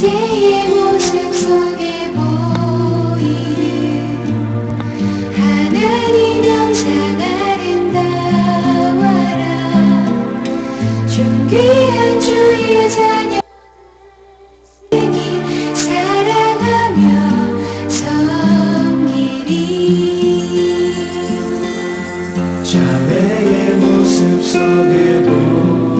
그의 모습 속에 보이는 하나님 영상 아름다워라. 존귀한 주의 자녀 자매의 모습 속에도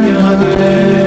귀한 주의 자녀